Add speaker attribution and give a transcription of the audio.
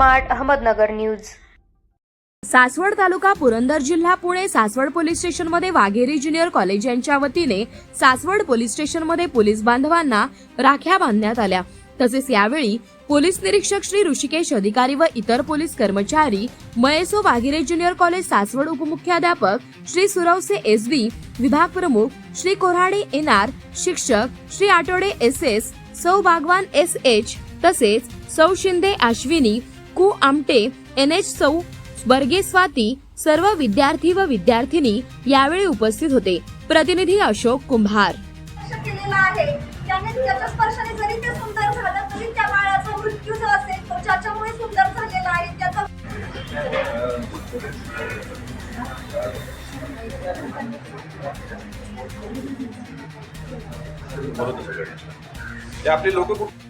Speaker 1: Smart Ahmednagar news.
Speaker 2: Saswad तालुका पुरंदर जिल्हा Pune Saswad police स्टेशनमध्ये Waghire junior college यांच्या वतीने सासवड पोलीस स्टेशनमध्ये पोलीस बांधवांना राख्या बांधण्यात आल्या. तसेच यावेळी पोलीस निरीक्षक श्री ऋषिकेश अधिकारी व इतर पोलीस कर्मचारी मयेसो वाघेरे ज्युनियर कॉलेज सासवड उपमुख्याध्यापक श्री सुरवसे एस बी विभाग प्रमुख श्री कोऱ्हाडे एन आर शिक्षक श्री आठवडे एस एस सौ बागवान एस एच तसेच सौ शिंदे अश्विनी कु आमटे एन एच सौ वर्गे स्वाती सर्व विद्यार्थी व विद्यार्थिनी यावेळी उपस्थित होते. प्रतिनिधी अशोक कुंभार.
Speaker 3: स्पर्श केलेला आहे. त्याने त्याच्या स्पर्शाने जरी ते सुंदर झालं तरी त्या बाळाचा मृत्यू जो असेल तो ज्याच्यामुळे सुंदर झालेला आहे त्याचा
Speaker 4: ते आपले लोक कुठे